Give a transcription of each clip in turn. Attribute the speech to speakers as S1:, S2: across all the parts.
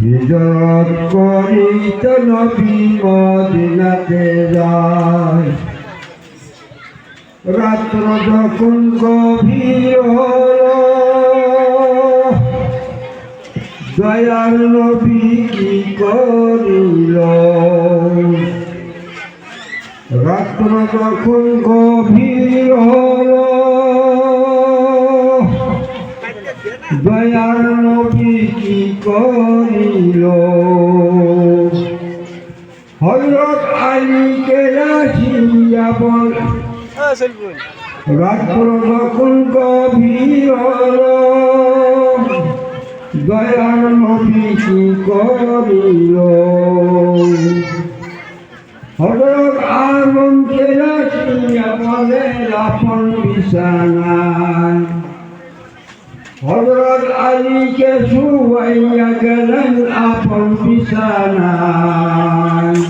S1: হিজরত করিত নবী মদিনাতে যায়। রাত্র যখন গভীর দয়াল নবী কি করিল? রাত্র যখন গভীর হলো দয়াল নবী কি করিল? হজরত আলীকে আসিয়া বল রাত্র যখন গভীর দয়াল নবী কি করিল? হজরত আলমকে আসিয়া বলে আপন বিছানায় হজরত আলীকে শুয়াইয়া গেলেন আপন বিছানায়।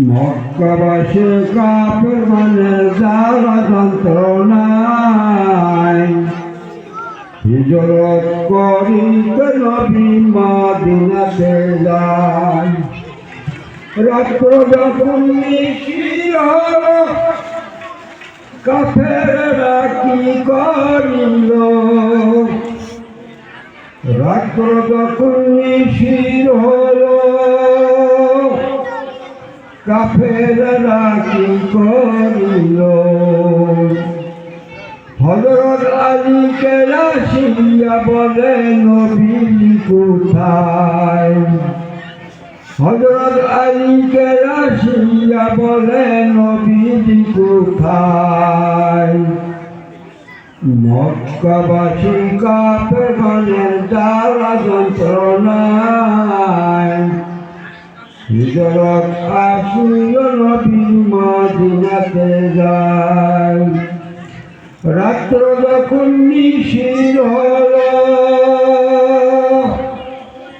S1: মক্কাবাসী কাপের মানে যারা যন্ত্রণায়। হিজরত করিতে নবী মাদিনাতে যায়। রাত্র যখন নিশির কাফেরা করিল। রাত্র যখন নিশির হলো, কাফেরা কি করিল। হজরত আলীকে আসিয়া বলে, নবী, কোথায়? হজরত আলীকে আসিয়া বলে, নবী, কোথায়? মক্কাবাসী কাপে মানে যন্ত্রণায়। হিজরত আসিল নবী মদিনাতে যায়। রাত্র যখন নিশির হলো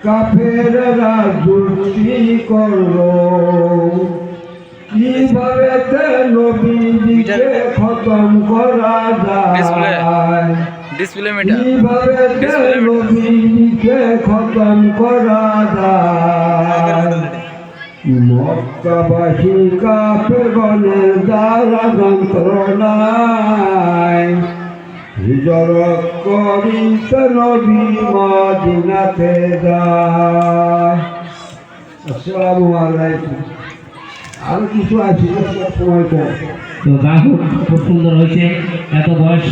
S1: কাফেরা যুক্তি করল, কীভাবে তে
S2: ডিসপ্লে মেটা
S1: কীভাবে তে
S2: Display মেটা।
S1: নবীজিকে খতম করা যায়? মক্কাবাসী বলে যারা যন্ত্রণায় হিজরত করিতে নবী মদিনাতে যায়। আসসালামু আলাইকুম। আর কিছু আছে? সময়
S3: তো। গান খুব সুন্দর হয়েছে। এত বয়স